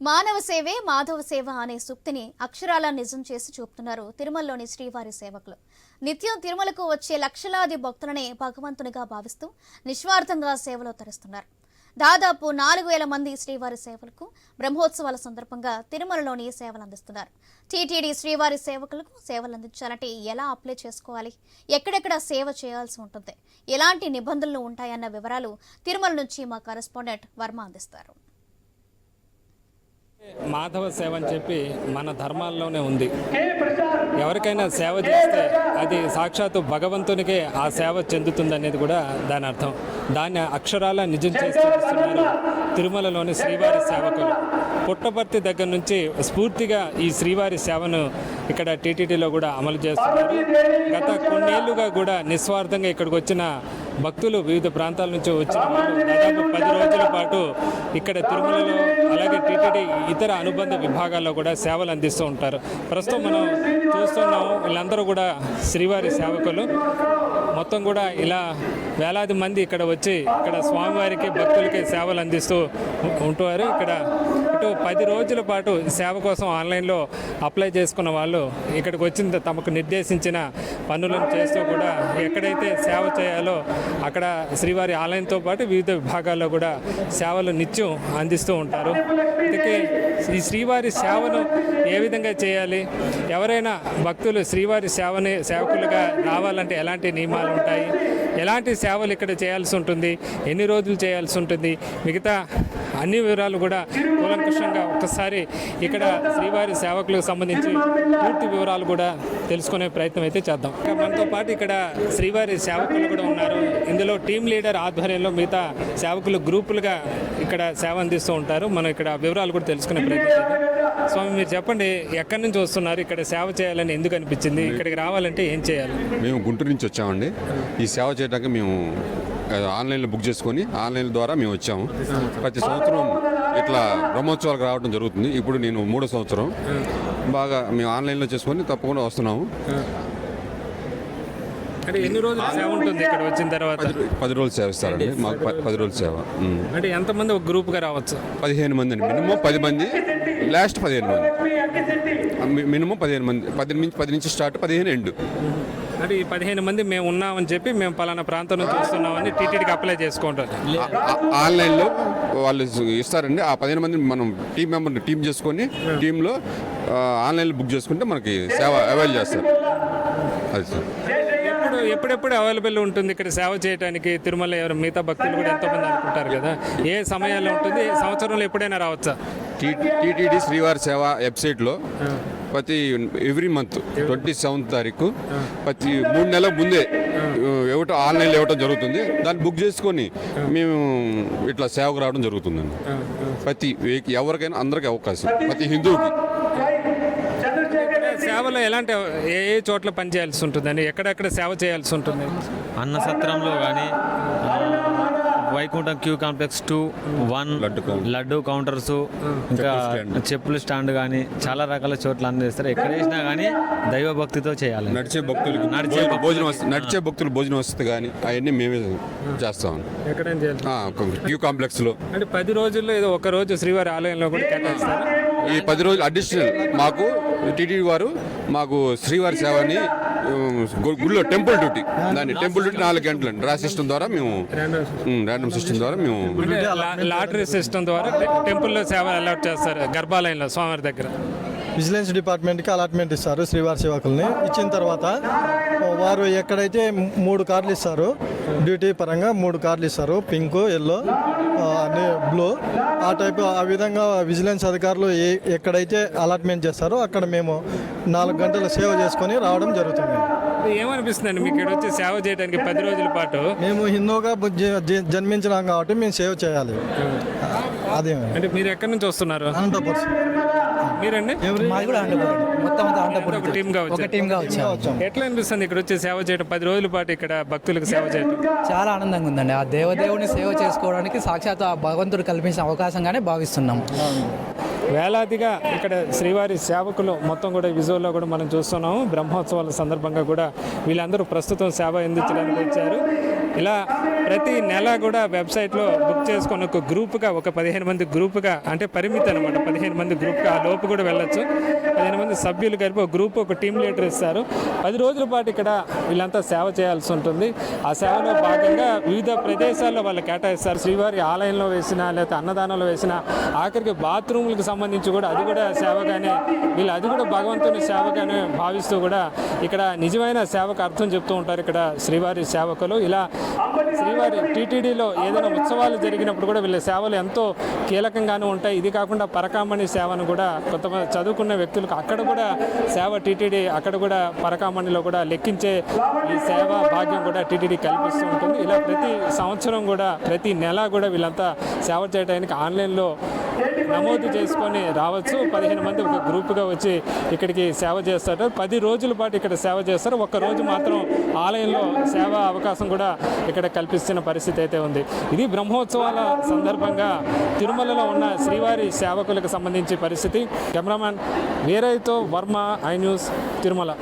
మానవ సేవే మాధవ సేవ అనే సూక్తిని అక్షరాల నిజం చేసి చూపుతున్నారు తిరుమలలోని శ్రీవారి సేవకులు. నిత్యం తిరుమలకు వచ్చే లక్షలాది భక్తులనే భగవంతునిగా భావిస్తూ నిస్వార్థంగా సేవలో తరిస్తున్నారు. దాదాపు నాలుగు వేల మంది శ్రీవారి సేవలకు బ్రహ్మోత్సవాల సందర్భంగా తిరుమలలోని సేవలు అందిస్తున్నారు. టీటీడీ శ్రీవారి సేవకులకు సేవలు అందించాలంటే ఎలా అప్లై చేసుకోవాలి? ఎక్కడెక్కడ సేవ చేయాల్సి ఉంటుంది? ఎలాంటి నిబంధనలు ఉంటాయన్న వివరాలు తిరుమల నుంచి మా కరెస్పాండెంట్ వర్మ అందిస్తారు. మాధవ సేవ అని చెప్పి మన ధర్మాల్లోనే ఉంది. ఎవరికైనా సేవ చేస్తే అది సాక్షాత్తు భగవంతునికే ఆ సేవ చెందుతుందనేది కూడా దాని అర్థం. దాన్ని అక్షరాల నిజం చేసి చూపిస్తున్నారు తిరుమలలోని శ్రీవారి సేవకులు. పుట్టపర్తి దగ్గర నుంచి స్ఫూర్తిగా ఈ శ్రీవారి సేవను ఇక్కడ టీటీడీలో కూడా అమలు చేస్తున్నారు. గత కొన్నేళ్ళుగా కూడా నిస్వార్థంగా ఇక్కడికి వచ్చిన భక్తులు వివిధ ప్రాంతాల నుంచి వచ్చిన వాళ్ళు దాదాపు పది రోజుల పాటు ఇక్కడ తిరుమలలో అలాగే టీటీడీ ఇతర అనుబంధ విభాగాల్లో కూడా సేవలు అందిస్తూ ఉంటారు. ప్రస్తుతం మనం చూస్తున్నాం వీళ్ళందరూ కూడా శ్రీవారి సేవకులు. మొత్తం కూడా ఇలా వేలాది మంది ఇక్కడ వచ్చి ఇక్కడ స్వామివారికి భక్తులకి సేవలు అందిస్తూ ఉంటారు ఇక్కడ పాటు పది రోజుల పాటు సేవ కోసం ఆన్లైన్లో అప్లై చేసుకున్న వాళ్ళు ఇక్కడికి వచ్చిన తమకు నిర్దేశించిన పనులను చేస్తూ కూడా ఎక్కడైతే సేవ చేయాలో అక్కడ శ్రీవారి ఆలయంతో పాటు వివిధ విభాగాల్లో కూడా సేవలు నిత్యం అందిస్తూ ఉంటారు. అందుకే ఈ శ్రీవారి సేవను ఏ విధంగా చేయాలి? ఎవరైనా భక్తులు శ్రీవారి సేవని సేవకులుగా రావాలంటే ఎలాంటి నియమాలు ఉంటాయి? ఎలాంటి సేవలు ఇక్కడ చేయాల్సి ఉంటుంది? ఎన్ని రోజులు చేయాల్సి ఉంటుంది? మిగతా అన్ని వివరాలు కూడా కూలంకషంగా ఒక్కసారి ఇక్కడ శ్రీవారి సేవకులకు సంబంధించి పూర్తి వివరాలు కూడా తెలుసుకునే ప్రయత్నం అయితే చేద్దాం. మనతో పాటు ఇక్కడ శ్రీవారి సేవకులు కూడా ఉన్నారు. ఇందులో టీం లీడర్ ఆధ్వర్యంలో మిగతా సేవకులు గ్రూపులుగా ఇక్కడ సేవ అందిస్తూ ఉంటారు. మనం ఇక్కడ వివరాలు కూడా తెలుసుకునే ప్రయత్నం చేద్దాం. స్వామి మీరు చెప్పండి ఎక్కడి నుంచి వస్తున్నారు? ఇక్కడ సేవ చేయాలని ఎందుకు అనిపించింది? ఇక్కడికి రావాలంటే ఏం చేయాలి? మేము గుంటూరు నుంచి వచ్చామండి. ఈ సేవ చేయడానికి మేము ఆన్లైన్లో బుక్ చేసుకొని ఆన్లైన్ ద్వారా మేము వచ్చాము. ప్రతి సంవత్సరం ఇట్లా బ్రహ్మోత్సవాలకు రావడం జరుగుతుంది. ఇప్పుడు నేను మూడో సంవత్సరం. బాగా మేము ఆన్లైన్లో చేసుకొని తప్పకుండా వస్తున్నాము. అంటే ఎన్ని రోజులు సేవ ఉంటుంది ఇక్కడ వచ్చిన తర్వాత? పది రోజులు సేవ ఇస్తారండి. మాకు పది రోజులు సేవ. అంటే ఎంతమంది ఒక గ్రూప్గా రావచ్చు? పదిహేను మంది అండి. మినిమం పది మంది. లాస్ట్ పదిహేను మంది. మినిమం పదిహేను మంది. పది నుంచి పది నుంచి స్టార్ట్ పదిహేను ఎండ్. అంటే ఈ పదిహేను మంది మేము ఉన్నామని చెప్పి మేము పలానా ప్రాంతం నుంచి వస్తున్నామని టీటీడీకి అప్లై చేసుకుంటాం ఆన్లైన్లో వాళ్ళు ఇస్తారండి. ఆ పదిహేను మంది మనం టీం మెంబర్ని టీం చేసుకొని టీంలో ఆన్లైన్లో బుక్ చేసుకుంటే మనకి సేవ అవైల్ చేస్తారు. అది సార్. ఎప్పుడు ఎప్పుడెప్పుడు అవైలబుల్ ఉంటుంది ఇక్కడ సేవ చేయడానికి తిరుమల ఎవరు? మిగతా భక్తులు కూడా ఎంతో మంది అనుకుంటారు కదా. ఏ సమయాల్లో ఉంటుంది? సంవత్సరంలో ఎప్పుడైనా రావచ్చా? టీటీడీ శ్రీవారి సేవ వెబ్సైట్లో. ప్రతి ఎవ్రీ మంత్ ట్వంటీ సెవెంత్ తారీఖు ప్రతి మూడు నెలల ముందే ఇవ్వటం ఆన్లైన్లో ఇవ్వటం జరుగుతుంది. దాన్ని బుక్ చేసుకొని మేము ఇట్లా సేవకు రావడం జరుగుతుందండి. ప్రతి ఎవరికైనా అందరికీ అవకాశం ప్రతి హిందువుకి. సేవలో ఎలాంటి ఏ ఏ చోట్ల పనిచేయాల్సి ఉంటుందండి? ఎక్కడెక్కడ సేవ చేయాల్సి ఉంటుంది? అన్న సత్రంలో కానీ Vaikuntham queue complex two one laddu counter. Laddu counters ఇంకా. చెప్పుల స్టాండ్ కానీ చాలా రకాల చోట్ల అందిస్తారు ఎక్కడ వేసినా కానీ దైవ భక్తితో చేయాలి నడిచే భక్తులకి నడిచే భోజనం- భక్తులు. భోజనం వసతి నడిచే భక్తులు భోజనం వస్తుంది కానీ అవన్నీ మేమే చేస్తాం క్యూ కాంప్లెక్స్లో అంటే పది రోజుల్లో ఏదో ఒక రోజు శ్రీవారి ఆలయంలో కూడా కేటాయిస్తారు ఈ పది రోజులు అడిషనల్ మాకు టీటీడీ వారు మాకు శ్రీవారి సేవని గుళ్ళో గు- టెంపుల్ డ్యూటీ. దాన్ని టెంపుల్ డ్యూటీ నాలుగు గంటలు డ్రా సిస్టమ్ ద్వారా మేము ర్యాండమ్ సిస్టమ్ ద్వారా మేము లాటరీ సిస్టమ్ ద్వారా టెంపుల్లో సేవ అలాట్ చేస్తారు గర్భాలయంలో స్వామివారి దగ్గర. విజిలెన్స్ డిపార్ట్మెంట్కి అలాట్మెంట్ ఇస్తారు శ్రీవారి సేవకుల్ని. ఇచ్చిన తర్వాత వారు ఎక్కడైతే మూడు కార్లు ఇస్తారు డ్యూటీ పరంగా మూడు కార్లు ఇస్తారు పింక్ ఎల్లో అన్ని బ్లూ. ఆ టైప్ ఆ విధంగా విజిలెన్స్ అధికారులు ఏ ఎక్కడైతే అలాట్మెంట్ చేస్తారో అక్కడ మేము నాలుగు గంటల సేవ చేసుకొని రావడం జరుగుతుంది. ఏమనిపిస్తుందండి మీకు ఇక్కడ వచ్చి సేవ చేయడానికి పది రోజుల పాటు? మేము హిందూగా జన్మించినాం కాబట్టి మేము సేవ చేయాలి. అదే. అంటే మీరు ఎక్కడి నుంచి వస్తున్నారు? అనంతపురం. మీరండి? మాది కూడా ఆంటపూర్ మొత్తం అంతా ఆంటపూర్ ఒక టీమ్గా ఒక వచ్చారు. టీమ్గా వచ్చాం. వచ్చాం ఎట్లా అనిపిస్తుంది ఇక్కడ వచ్చి సేవ చేయడం పది రోజుల పాటు ఇక్కడ భక్తులకు సేవ చేయడం చాలా ఆనందంగా ఉందండి. ఆ దేవదేవుని సేవ చేసుకోవడానికి సాక్షాత్ ఆ భగవంతుడు కల్పించిన అవకాశంగానే భావిస్తున్నాం. వేలాదిగా ఇక్కడ శ్రీవారి సేవకులు మొత్తం కూడా విజువల్లో కూడా మనం చూస్తున్నాము. బ్రహ్మోత్సవాల సందర్భంగా కూడా వీళ్ళందరూ ప్రస్తుతం సేవ అందించడానికి వచ్చారు. ఇలా ప్రతి నెల కూడా వెబ్సైట్లో బుక్ చేసుకొని ఒక గ్రూప్గా ఒక పదిహేను మంది గ్రూప్గా అంటే పరిమితి అనమాట పదిహేను మంది గ్రూప్గా ఆ లోపు కూడా వెళ్ళొచ్చు. పదిహేను మంది సభ్యులు కలిపి ఒక గ్రూప్ ఒక టీం లీడర్ ఇస్తారు. పది రోజుల పాటు ఇక్కడ వీళ్ళంతా సేవ చేయాల్సి ఉంటుంది. ఆ సేవలో భాగంగా వివిధ ప్రదేశాల్లో వాళ్ళు కేటాయిస్తారు. శ్రీవారి ఆలయంలో వేసిన లేకపోతే అన్నదానంలో వేసిన ఆఖరికి బాత్రూములకు సంబంధించి కూడా అది కూడా సేవగానే వీళ్ళు అది కూడా భగవంతుని సేవగానే భావిస్తూ కూడా ఇక్కడ నిజమైన సేవకు అర్థం చెప్తూ ఉంటారు ఇక్కడ శ్రీవారి సేవకులు. ఇలా శ్రీవారి టీటీడీలో ఏదైనా ఉత్సవాలు జరిగినప్పుడు కూడా వీళ్ళ సేవలు ఎంతో కీలకంగానే ఉంటాయి. ఇది కాకుండా పరకామణి సేవను కూడా కొంతమంది చదువుకున్న వ్యక్తులకు అక్కడ కూడా సేవ టీటీడీ అక్కడ కూడా పరకామణిలో కూడా లెక్కించే ఈ సేవ భాగ్యం కూడా టీటీడీ కల్పిస్తూ ఉంటుంది. ఇలా ప్రతి సంవత్సరం కూడా ప్రతి నెల కూడా వీళ్ళంతా సేవ చేయడానికి ఆన్లైన్లో నమోదు చేసుకొని రావచ్చు. పదిహేను మంది ఒక గ్రూప్గా వచ్చి ఇక్కడికి సేవ చేస్తారు. పది రోజుల పాటు ఇక్కడ సేవ చేస్తారు. ఒక్క రోజు మాత్రం ఆలయంలో సేవ అవకాశం కూడా ఇక్కడ కల్పిస్తున్న పరిస్థితి అయితే ఉంది. ఇది బ్రహ్మోత్సవాల సందర్భంగా తిరుమలలో ఉన్న శ్రీవారి సేవకులకు సంబంధించి పరిస్థితి. కెమెరామ్యాన్ వీరయ్యతో వర్మ ఐ న్యూస్ తిరుమల.